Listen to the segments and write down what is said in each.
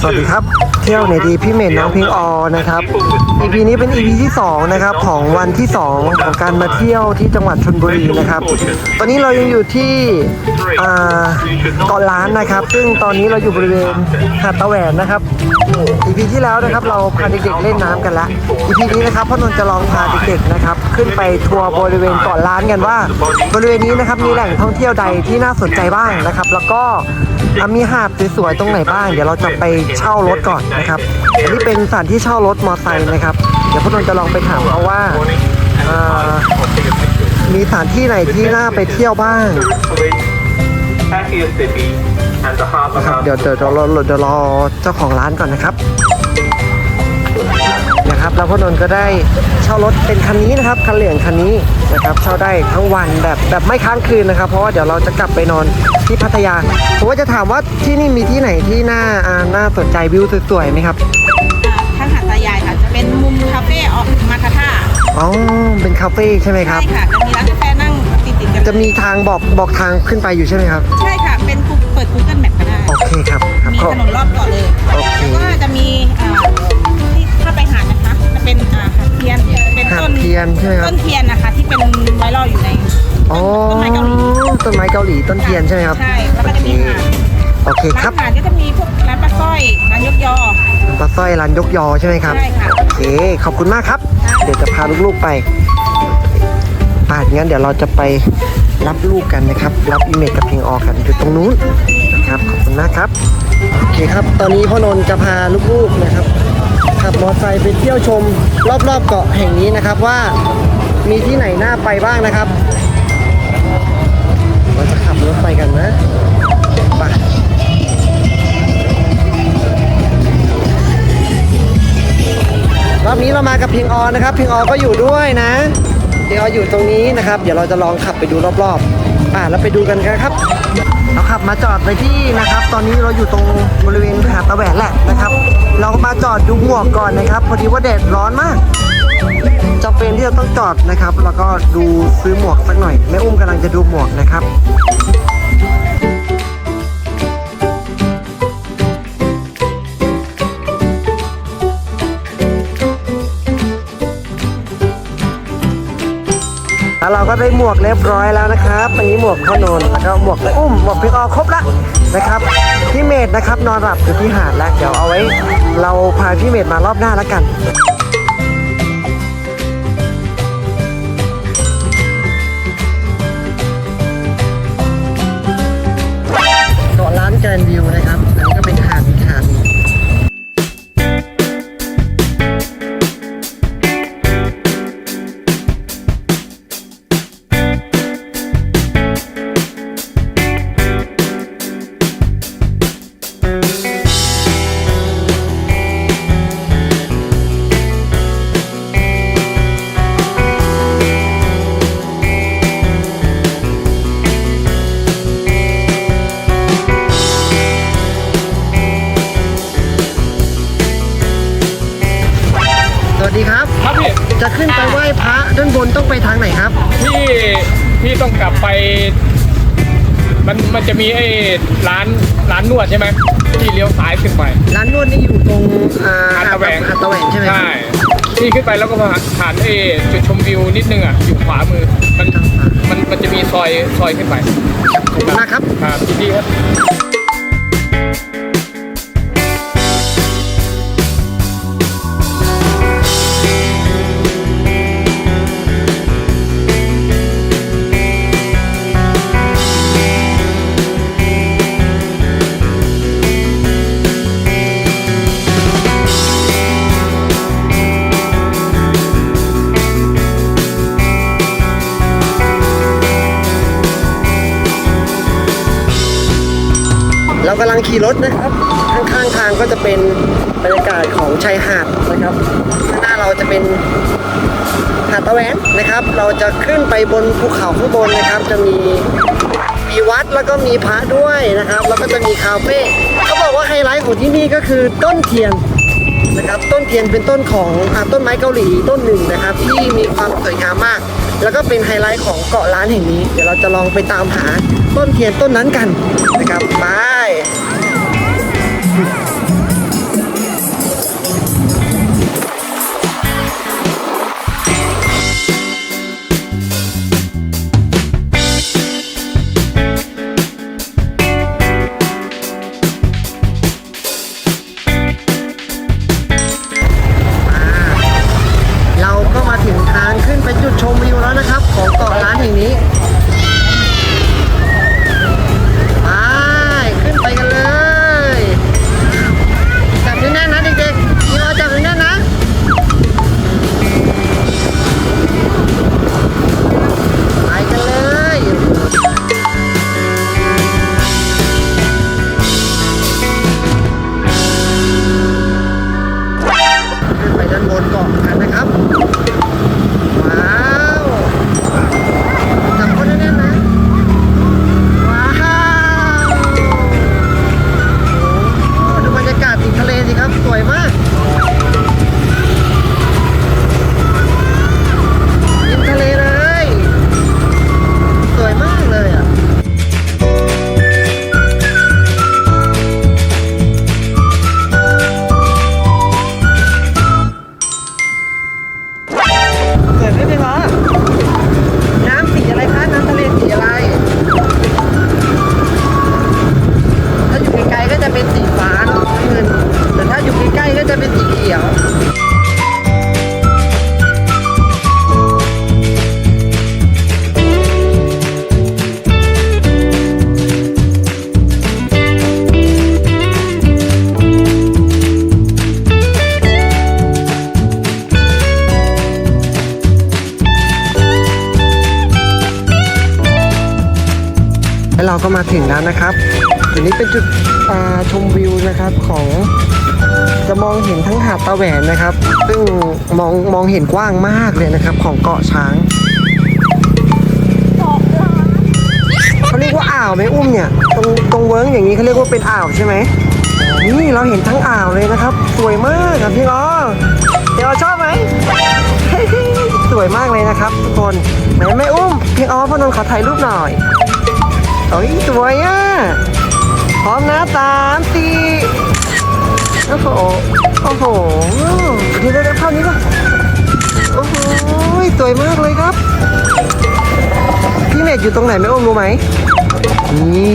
สวัสดีครับ เที่ยวในดีพี่เมนน้องพิงออนะครับ EP นี้เป็น EP ที่ 2 นะครับ ของวันที่ 2 ของการมาเที่ยวที่จังหวัดชลบุรีนะครับ ตอนนี้เรายังอยู่ที่เกาะล้านนะครับ ซึ่งตอนนี้เราอยู่บริเวณหาดตะแหวนนะครับ EP ที่แล้วนะครับเราพาเด็กๆเล่นน้ำกันละ EP นี้นะครับพ่อนนท์จะลองพาเด็กๆนะครับ ขึ้นไปทัวร์บริเวณเกาะล้านกันว่า บริเวณนี้นะครับมีแหล่งท่องเที่ยวใดที่น่าสนใจบ้างนะครับ แล้วก็อะมีหาดสวยๆตรงไหนบ้าง เดี๋ยวเราจะไปเช่ารถก่อนนะครับอันนี้เป็นสถานที่เช่ารถมอเตอร์ไซค์นะครับ เดี๋ยวพ่อนนท์จะลองไปถามเขาว่าอ่ามีสถานที่ไหนที่น่าไปเที่ยวบ้าง Happiest City and the heart นะครับ of เดี๋ยวเดี๋ยวเดี๋ยวรอเดี๋ยวรอเจ้าของร้านก่อนนะครับนะครับ แล้วพ่อนนท์ก็ได้เช่ารถเป็นคันนี้นะครับคันเหลืองคันนี้นะครับเช่าได้ทั้งวันแบบแบบไม่ค้างคืนนะครับ เพราะว่าเดี๋ยวเราจะกลับไปนอนที่พัทยาผมว่าจะถามว่าที่นี่มีที่ไหนที่น่าอ่าน่าสนใจวิวสวยๆไหมครับทางหาดตายายค่ะจะเป็นมุมคาเฟ่ออกมาคาท่าอ๋อเป็นคาเฟ่ใช่ไหมครับใช่ค่ะจะมีร้านกาแฟนั่งติดติดๆกันเลยจะมีทางบอกบอกทางขึ้นไปอยู่ใช่ไหมครับ ใช่ค่ะเป็นกูเปิด Google Map ก็ได้โอเคครับครับมีก็ถนนรอบเกาะเลยโอเค เป็นหาดต้นเทียนใช่ไหมครับต้นเทียนนะคะที่เป็นไวรัลอยู่ใน อ๋อต้นไม้เกาหลี ต้นไม้เกาหลีต้นเทียนใช่ไหมครับใช่แล้วก็จะมีหาดโอเคคร้ารับนอาหารก็จะมีพวกร้านปลาสร้อยร้านยกยอปลาสร้อยร้านยกยอใช่ไหมครับใช่ค่ะโอเคขอบคุณมากครับ เดี๋ยวจะพาลูกๆไปป่างั้นเดี๋ยวเราจะไปรับลูกกันนะครับ รับอีเมลกับพิงออกันอยู่ตรงนู้นนะครับขอบคุณมากครับโอเคครับ ตอนนี้พ่อนนท์จะพาลูกๆนะครับ ขับมอเตอร์ไซค์ไปเที่ยวชม รอบๆเกาะแห่งนี้นะครับว่ามีที่ไหนน่าไปบ้างนะครับเราจะขับรถไปกันนะไปรอบนี้เรามากับพิงออนะครับพิงออก็อยู่ด้วยนะพิงอออยู่ตรงนี้นะครับ เดี๋ยวเราจะลองขับไปดูรอบๆอ่าแล้วไปดูกันครับ ขับมาจอดไปที่นะครับ ตอนนี้เราอยู่ตรงบริเวณหาดตะแหวนแหละนะครับ เรามาจอดดูหมวกก่อนนะครับ พอดีว่าแดดร้อนมากจำเป็นที่จะต้องจอดนะครับ แล้วก็ดูซื้อหมวกสักหน่อยแม่อุ้มกำลังจะดูหมวกนะครับ แล้วเราก็ได้หมวกเรียบร้อยแล้วนะครับอันนี้หมวกพ่อนนแล้วก็หมวกอุ้มหมวกพี่ออครบละนะครับพี่เมดนะครับนอนหลับอยู่ที่หาดแล้วเดี๋ยวเอาไว้ เราพาพี่เมดมารอบหน้าแล้วกัน วัสดีครับ ครับพี่จะขึ้นไปไหว้พระด้านบนต้องไปทางไหนครับพี่พี่ต้องกลับไป มันมันจะมีไอ้ร้านร้านนวดใช่ไหมที่เลี้ยวซ้ายขึ้นไปร้านนวดนี่อยู่ตรงอ่าหาดตะแหวงหาดตะแหวงใช่ไหมครับใช่พี่ขึ้นไปแล้วก็ผ่านไอ้จุดชมวิวนิดนึงอะอยู่ขวามือมันมันมันจะมีซอยซอยขึ้นไปขอบคุณมากครับครับยินดีครับ เรากำลังขี่รถนะครับ ข้างๆทางก็จะเป็นบรรยากาศของชายหาดนะครับ ข้างหน้าเราจะเป็นหาดตะแหวนนะครับ เราจะขึ้นไปบนภูเขาข้างบนนะครับ จะมีมีวัดแล้วก็มีพระด้วยนะครับ แล้วก็จะมีคาเฟ่เขาบอกว่าไฮไลท์ของที่นี่ก็คือต้นเทียนนะครับ ต้นเทียนเป็นต้นของอต้นไม้เกาหลีต้นหนึ่งนะครับ ที่มีความสวยงามมาก แล้วก็เป็นไฮไลท์ของเกาะล้านแห่งนี้ เดี๋ยวเราจะลองไปตามหาต้นเทียนต้นนั้นกันนะครับไป จุดชมวิวนะครับของจะมองเห็นทั้งหาดตาแหวนนะครับ ซึ่งมองมองเห็นกว้างมากเลยนะครับ ของเกาะช้างเขาเรียกว่าอ่าวไหมอุ้มเนี่ยตรงตรงเวิ้งอย่างนี้เขาเรียกว่าเป็นอ่าวใช่ไหมนี่เราเห็นทั้งอ่าวเลยนะครับ สวยมากครับพี่ล้อพี่ล้อชอบไหมสวยมากเลยนะครับ ทุกคนไหนแม่อุ้มพี่อ๋อพ่อนนท์ขอถ่ายรูปหน่อยโอ้ยสวยอะ ร้อมนะสามสี่โอ้โห โอ้โหเดี๋ยวเดี๋ยวเท่านี้ป่ะโอ้โหสวยมากเลยครับ พี่เมดอยู่ตรงไหนไม่อ้มรู้ไหม นี่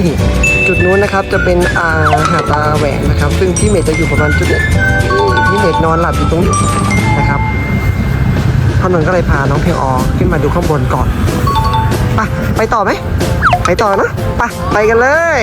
จุดนู้นนะครับจะเป็นอ่าหาตาแหวนนะครับ ซึ่งพี่เมดจะอยู่ประมาณจุดนี้พี่เมดนอนหลับอยู่ตรงนี้นะครับพ่อนนท์ก็เลยพาน้องเพียงออขึ้นมาดูข้างบนก่อน ไปไปต่อไหม ไปต่อนะ ไปไปกันเลย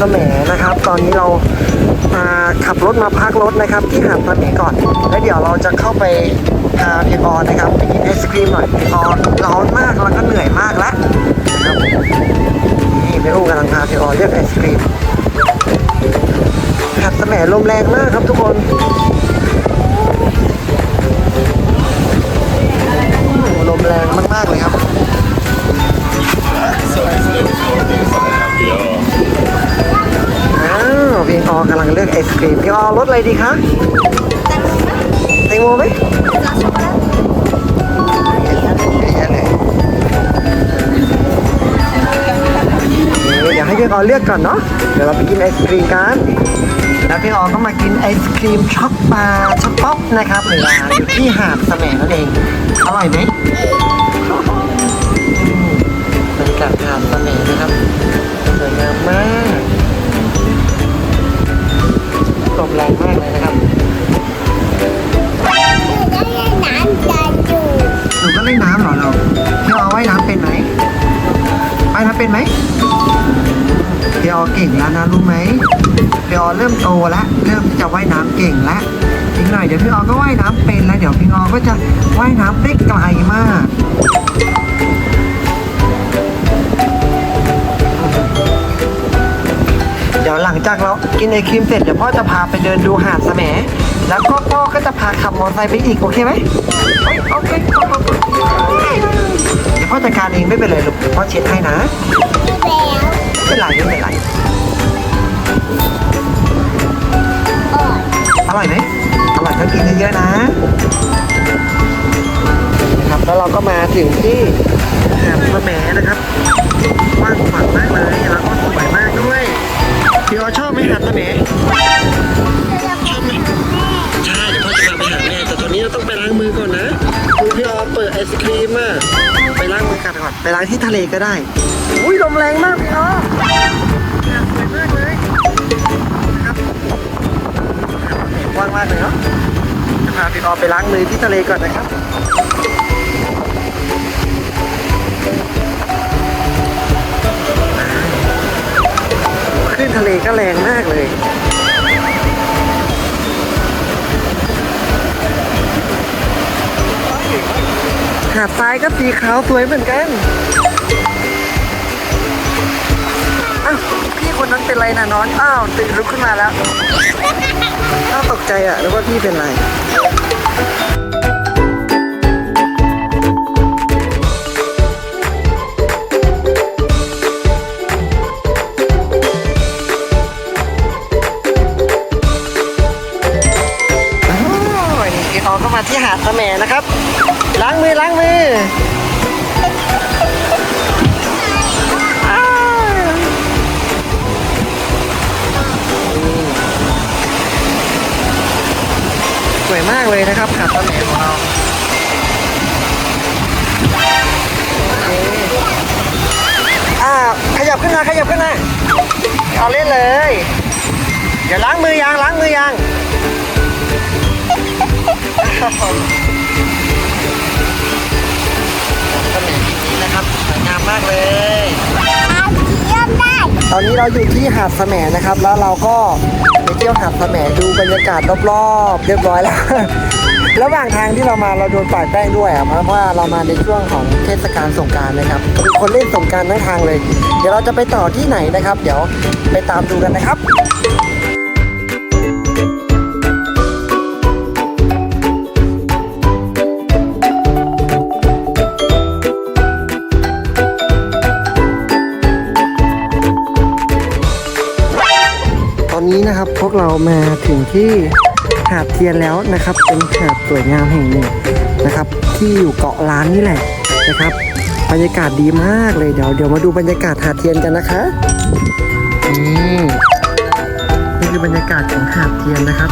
สมนะครับ ตอนนี้เรามาขับรถมาพักรถนะครับ ที่หาดแสมก่อน แล้วเดี๋ยวเราจะเข้าไปพาพี่ออนนะครับไปกินไอศครีมหน่อยพี่ออนร้อนมากแล้วก็เหนื่อยมากแล้วนะครับนี่พี่อุ้กำลังพาพี่ออนเลือกไอศครีมหาดสมลมแรงมากครับทุกคนลมแรงมากๆเลยครับ ออกำลังเลือกไอศครีมพี่ออรสอะไรดีคะแตงโมไหมเยอยเดี๋ยวให้พี่ออเลือกก่อนเนาะเดี๋ยวเราไปกินไอศครีมกันแล้วพี่ออก็มากินไอศครีมช็อกบาร์ช็อกป๊อปนะครับเวลาอยู่ที่หาดแสมนั่นเอง อร่อยไหมอืมบรรยากาศหาดแสมนะครับสวยงามมาก ลมแรงมากเลยนะครับหนูก็เล่นน้ำเหรอเราพี่ออว่ายน้ำเป็นไหมว่ายน้ำเป็นไหมพี่ออเก่งแล้วนะรู้ไหมพี่ออเริ่มโตแล้วเริ่มที่จะว่ายน้ำเก่งแล้วอีกหน่อยเดี๋ยวพี่ออก็ว่ายน้ำเป็นแล้วเดี๋ยวพี่ออก็จะว่ายน้ำได้ไกลมาก จากเรากินไอครีมเสร็จเดี๋ยวพ่อจะพาไปเดินดูหาดแสมแล้วก็พ่อก็จะพาขับมอเตอร์ไซค์ไปอีกโอเคไหมโอเคเดี๋ยวพ่อจัดการเองไม่เป็นไรลูกเดี๋ยวพ่อเช็ดให้นะไม่เป็นไรไม่เป็นไรอร่อยไหมอร่อยก็กินเยอะๆนะนะครับแล้วเราก็มาถึงที่หาดสะแหมนะครับกว้างขวางมากเลยแล้วก็สวย ชอบไหมหาดสะแหมชอบไหมใช่เดี๋ยวพ่อจะพาไปหาแม่แต่ตอนนี้เราต้องไปล้างมือก่อนนะดูพี่ออเปิดไอศครีมอะไปล้างมือกันก่อนไปล้างที่ทะเลก็ได้อุ้ยลมแรงมากพี่ออหาดสวยมากเลยนะครับหาดสะแหมกว้างมากเลยเนาะจะพาพี่ออไปล้างมือที่ทะเลก่อนนะครับ ทะเลก็แรงมากเลยหาดทรายก็สีขาวสวยเหมือนกันอ้าวพี่คนนั้นเป็นไรนะนอน อ้าวตื่นลุกขึ้นมาแล้วอ้าวตกใจอะแล้วว่าพี่เป็นไร อาดสะแหมนะครับ ล้างมือล้างมือสวยมากเลยนะครับหาดสะแหมของเราอเคอ่าขยับขึ้นมาขยับขึ้นมาเอาเล่นเลย เดี๋ยวล้างมือยังล้างมือยัง ครับผมก็เหมือนที่นี้นะครับสวยงามมากเลยตอนนี้เราอยู่ที่หาดแหมนะครับ แล้วเราก็ไปเที่ยวหาดแหมดูบรรยากาศรอบๆ เรียบร้อยแล้วระหว่างทางที่เรามาเราโดนปาดแป้งด้วยอะเพราะว่าเรามาในช่วงของเทศกาลสงการนะครับมีคนเล่นสงการทั้งทางเลย เดี๋ยวเราจะไปต่อที่ไหนนะครับ เดี๋ยวไปตามดูกันนะครับ เรามาถึงที่หาดเทียนแล้วนะครับ เป็นหาดสวยงามแห่งหนึ่งนะครับ ที่อยู่เกาะล้านนี่แหละนะครับบรรยากาศดีมากเลยเดี๋ยวเดี๋ยวมาดูบรรยากาศหาดเทียนกันนะคะนี่นี่คือบรรยากาศของหาดเทียนนะครับ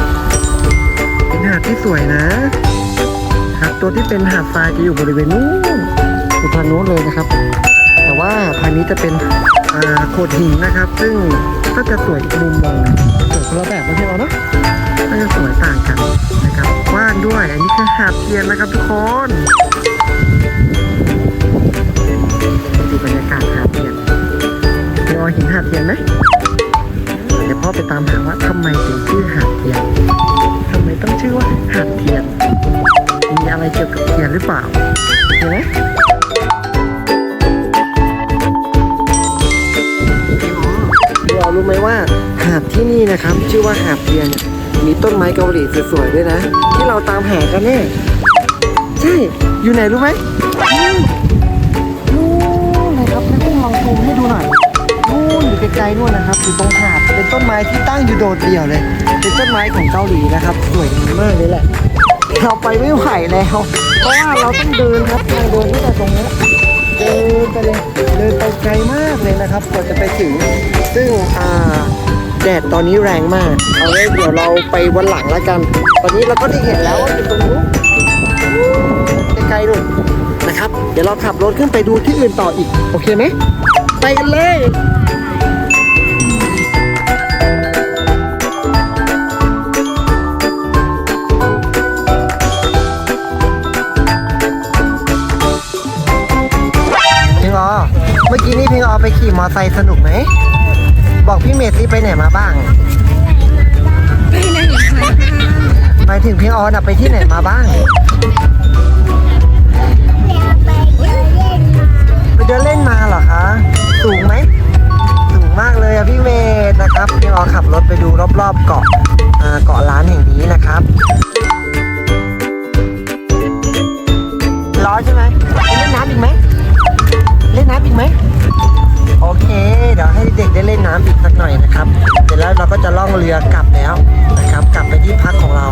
เป็นหาดที่สวยนะครับ ตัวที่เป็นหาดทรายจะอยู่บริเวณนู้นอยู่ทางนู้นเลยนะครับ แต่ว่าทางนี้จะเป็นโขดหินนะครับ ซึ่งก็จะสวยอีกมุมมองหนึ่งสวยคนละแบบ ด้วย อันนี้คือหาดเทียนนะครับทุกคนดูบรรยากาศหาดเทียนพี่ออยเห็นหาดเทียนไหมเดี๋ยวพ่อไปตามหาว่าทำไมถึงชื่อหาดเทียนทำไมต้องชื่อว่าหาดเทียน มีอะไรเกี่ยวกับเทียนหรือเปล่าเห็นไหมพี่ออรู้ไหมว่าหาดที่นี่นะครับ ชื่อว่าหาดเทียนเนี่ย มีต้นไม้เกาหลีสวยๆด้วยนะ ที่เราตามหากันเนี่ยใช่ อยู่ไหนรู้ไหมนู่นนู่นนะครับแม่กุ้งลองซูมให้ดูหน่อยนู่นอยู่ไกลๆนู่นนะครับอยู่ตรงหาดเป็นต้นไม้ที่ตั้งอยู่โดดเดี่ยวเลย เป็นต้นไม้ของเกาหลีนะครับ สวยมากเลยแหละเราไปไม่ไหวแล้ว เพราะว่าเราต้องเดินครับทาเดินตั้งแต่ตรงนี้เดินไปเลยเดินไปไกลมากเลยนะครับกว่าจะไปถึงซึ่งอ่า แดดตอนนี้แรงมาก เอาไว้เดี๋ยวเราไปวันหลังแล้วกัน ตอนนี้เราก็ได้เห็นแล้วว่าอยู่ตรงนู้นไกลๆนู่นนะครับ เดี๋ยวเราขับรถขึ้นไปดูที่อื่นต่ออีก โอเคไหม ไปกันเลยพิงออเมื่อกี้นี่พิงออไปขี่มอไซค์สนุกไหม บอกพี่เมซี่ไปไหนมาบ้าง ไปไหนมาบ้างหมายถึงพี่ออนอะไปที่ไหนมาบ้าง ไปเดินเล่นมาเหรอคะ สูงไหม สูงมากเลยอะพี่เมย์นะครับ พี่ออขับรถไปดูรอบๆเกาะเกาะล้านแห่งนี้นะครับร้อนใช่ไหมเล่นน้ำอีกไหมเล่นน้ำอีกไหม เค เดี๋ยวให้เด็กได้เล่นน้ำอีกสักหน่อยนะครับ เสร็จแล้วเราก็จะล่องเรือกลับแล้วนะครับ กลับไปที่พักของเรา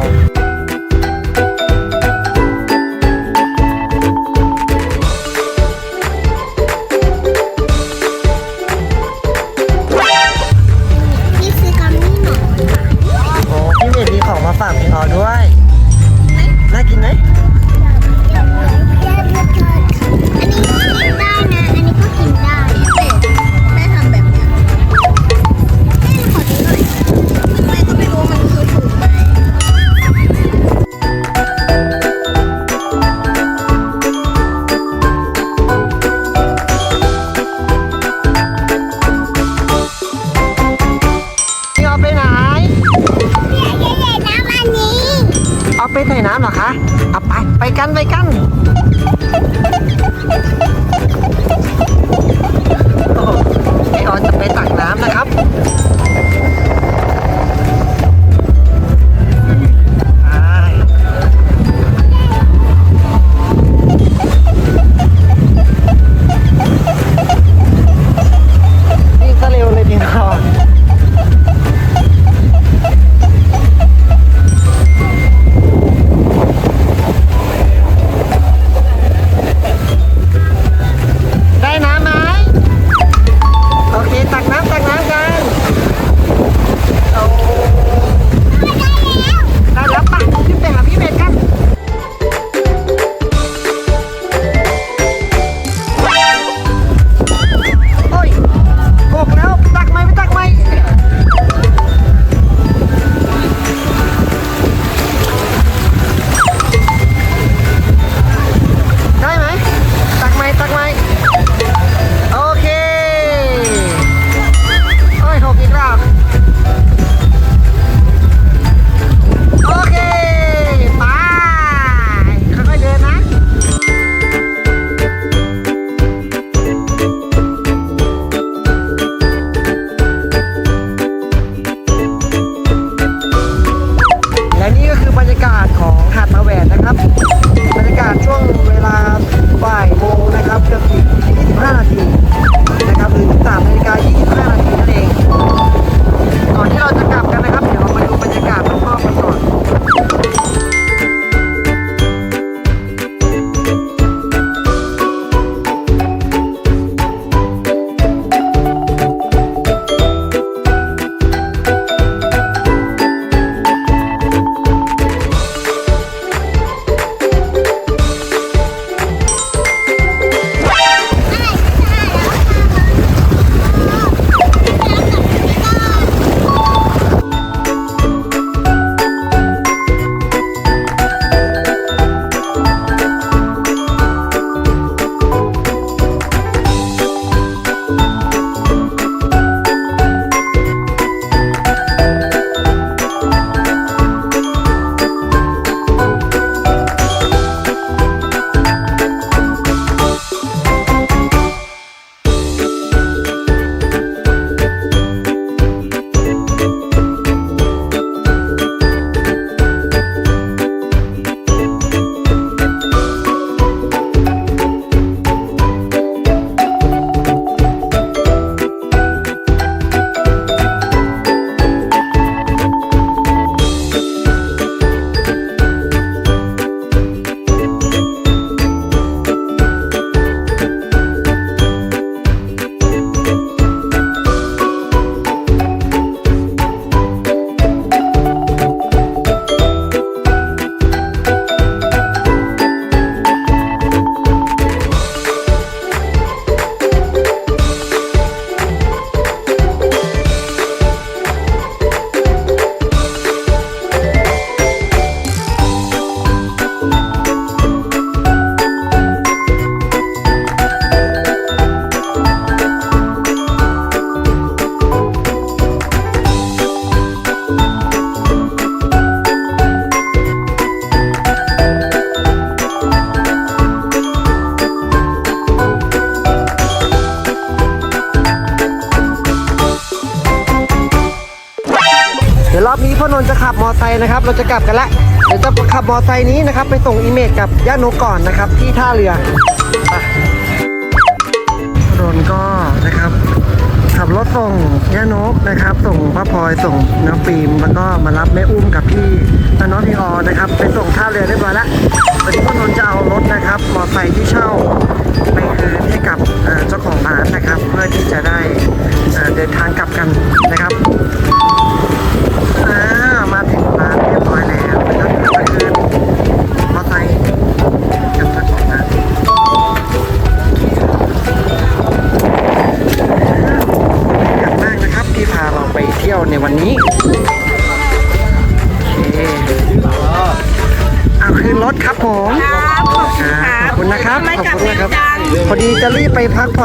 นะครับ เราจะกลับกันละเดี๋ยวจะขับมอไซค์นี้นะครับ ไปส่งอีเมจกับย่าโนก่อนนะครับ ที่ท่าเรือถนนก็นะครับ ขับรถส่งย่าโนกนะครับ ส่งพระพลอยส่งน้ำฟิล์มแล้วก็มารับแม่อุ้มกับพี่น้องพี่อ๋อนะครับ ไปส่งท่าเรือเรียบร้อยละวันนี้พนนจะเอารถนะครับ มอไซค์ที่เช่าไปคืนให้กับเจ้าของร้านนะครับ เพื่อที่จะได้เดินทางกลับกันนะครับ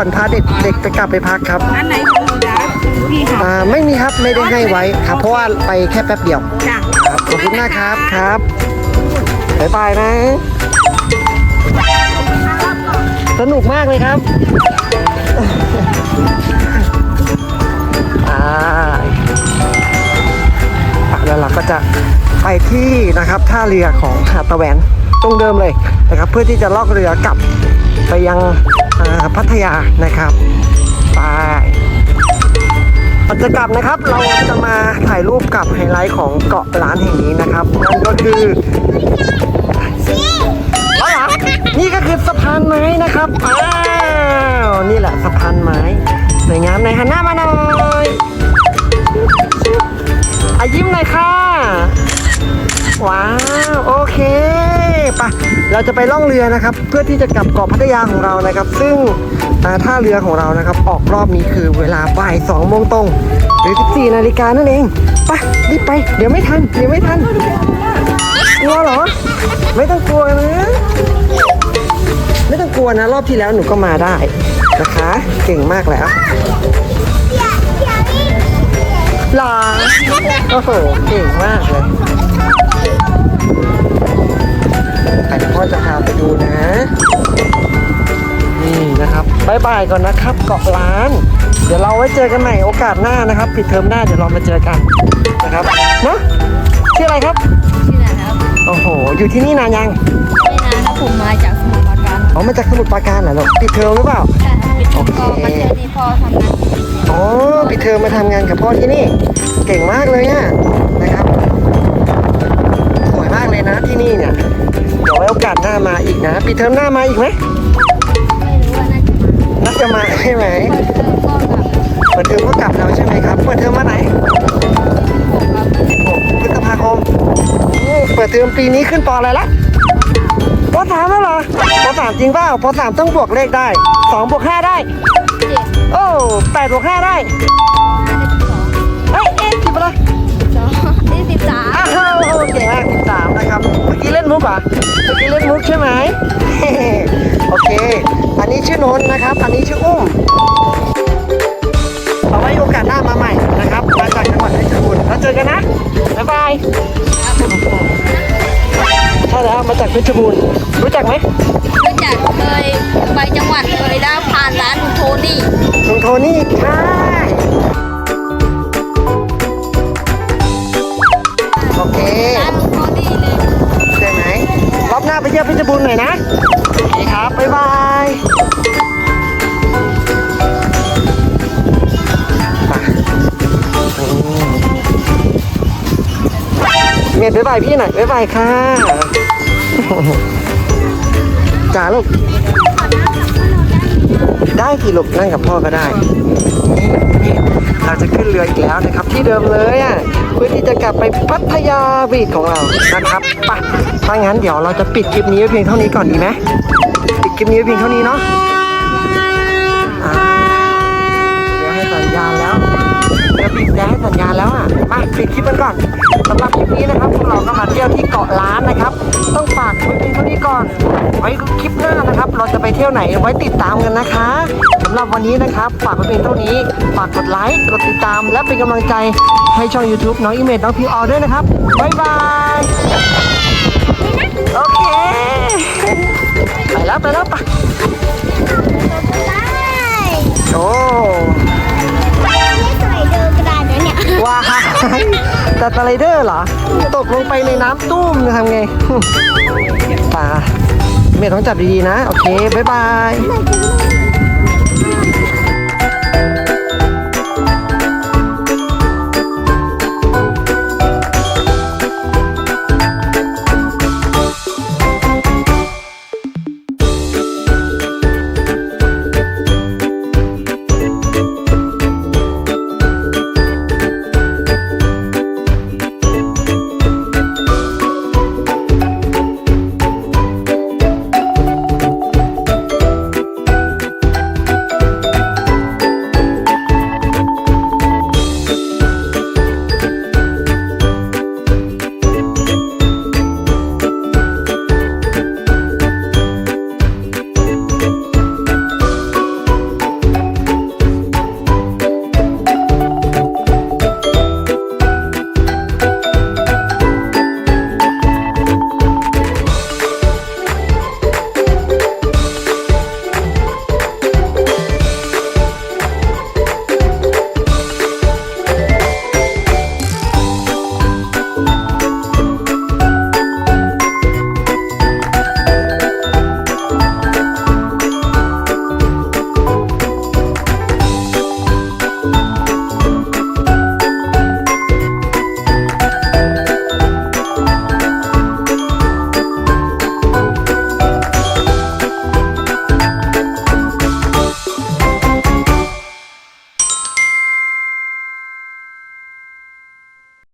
อนพาเด็กเด็กไปกลับไปพักครับอันไหนของหนูจ๊ะพี่ค่ะอ่าไม่มีครับไม่ได้ให้ไว้ครับ เพราะว่าไปแค่แป๊บเดียวจ้ะครับขอบคุณมากครับครับบ๊ายบายนะสนุกมากเลยครับอ่าอะแล้วเราก็จะไปที่นะครับท่าเรือของหาดตะแหวนตรงเดิมเลยนะครับ เพื่อที่จะล่องเรือกลับไปยังอ่า พัทยานะครับไปก่อนจะกลับนะครับเราจะมาถ่ายรูปกับไฮไลท์ของเกาะล้านแห่งนี้นะครับนั่นก็คืออ๋อเหรอนี่ก็คือสะพานไม้นะครับอ้าวนี่แหละสะพานไม้สวยงามในหันหน้ามาหน่อยอายิ้มหน่อยค่ะ ว้าว โอเคไปะเราจะไปล่องเรือนะครับ เพื่อที่จะกลับเกาะพัทยาของเรานะครับ ซึ่งอ่าท่าเรือของเรานะครับ ออกรอบนี้คือเวลาบ่ายสองโมงตรงหรือ 14 นาฬิกานั่นเองไปรีบไป เดี๋ยวไม่ทัน เดี๋ยวไม่ทันกลัวเหรอ ไม่ต้องกลัวนะ ไม่ต้องกลัวนะ รอบที่แล้วหนูก็มาได้นะคะ เก่งมากแล้วหรอโอ้โหเก่งมากเลยายบายก่อนนะครับ เกาะล้าน เดี๋ยวเราไว้เจอกันใหม่โอกาสหน้านะครับปิดเทอมหน้าเดี๋ยวเรามาเจอกันนะครับเนาะชื่ออะไรครับชื่ออะไรครับโอ้โหอยู่ที่นี่นานยังไม่นานครับผมมาจากสมุทรปราการอ๋อมาจากสมุทรปราการเหรอลูกปิดเทอมหรือเปล่าใช่ครับปิดโอเคก็มาเที่ยวนี่พ่อทำงานอ๋อปิดเทอมมาทำงานกับพ่อที่นี่ เก่งมากเลยอะนะครับสวยมากเลยนะที่นี่เนี่ยเดี๋ยวไว้โอกาสหน้ามาอีกนะปิดเทอมหน้ามาอีกไหมไม่รู้ว่าน่า จะมาน่าจะมาใช่ไหมเปิดเทอมก็กลับเปิดเทอมก็กลับแล้วใช่ไหมครับเปิดเทอมวันไหน16พฤษภาคมอืมเปิดเทอมปีนี้ขึ้นปออะไรละปสามแล้วเหรอปสามจริงเปล่าปสามต้องบวกเลขได้สองบวกห้าได้เจ็ดโอ้แปดบวกห้าได้เฮ้ยเอ๊ะสิบอะไรสองนี่สิบสามอ้าวเก่งมากสิบสามนะครับ เมื่อกี้เล่นมุกเหรอเมื่อกี้เล่นมุกใช่ไหม โอเค อันนี้ชื่อนนท์นะครับ อันนี้ชื่ออุ้มเอาไว้โอกาสหน้ามาใหม่นะครับ มาจากจังหวัดเพชรบูรณ์แล้วเจอกันนะ บ๊ายบายใช่แล้วมาจากเพชรบูรณ์รู้จักไหมรู้จักเคยไปจังหวัดเลยได้ผ่านร้านคุณโทนี่ลุงโทนี่ใช่โอเคร้านคุณโทนี่เลยใช่ไหมรอบหน้าไปเที่ยวเพชรบูรณ์หน่อยนะ โอเครับ บ๊ายบายไปเมียบ๊ายบายพี่หน่อยบ๊ายบายค่ะจ๋าลูก ได้กี่ลูกนั่งกับพ่อก็ได้ เราจะขึ้นเรืออีกแล้วนะครับ ที่เดิมเลยอะ พื่อที่จะกลับไปพัทยาบีชของเรานะครับไปถ้างั้นเดี๋ยวเราจะปิดคลิปนี้เพียงเท่านี้ก่อนดีไหมปิดคลิปนี้เพียงเท่านี้เนาะเดี๋ยวให้สัญญาณแล้วเดี๋ยวปิดแจ้งให้สัญญาณแล้วอะ มาปิดคลิปกันก่อนสำหรับคลิปนี้นะครับพวกเราก็มาเที่ยวที่เกาะล้านนะครับ ต้องฝากไว้เพียงเท่านี้ก่อน ไว้คลิปหน้านะครับ เราจะไปเที่ยวไหนไว้ติดตามกันนะคะสำหรับวันนี้นะครับ ฝากไว้เพียงเท่านี้ ฝากกดไลค์กดติดตาม และเป็นกำลังใจให้ช่อง YouTube น้องอิเมจน้องพีออด้วยนะครับบ๊ายบายโอเคไปแล้วไปแล้วไปะได้โอ้ แต่สไลเดอร์เหรอ ตกลงไปในน้ำตุ้มจะทำไงป่าเมย์ต้องจับดีๆนะ โอเค บ๊ายบาย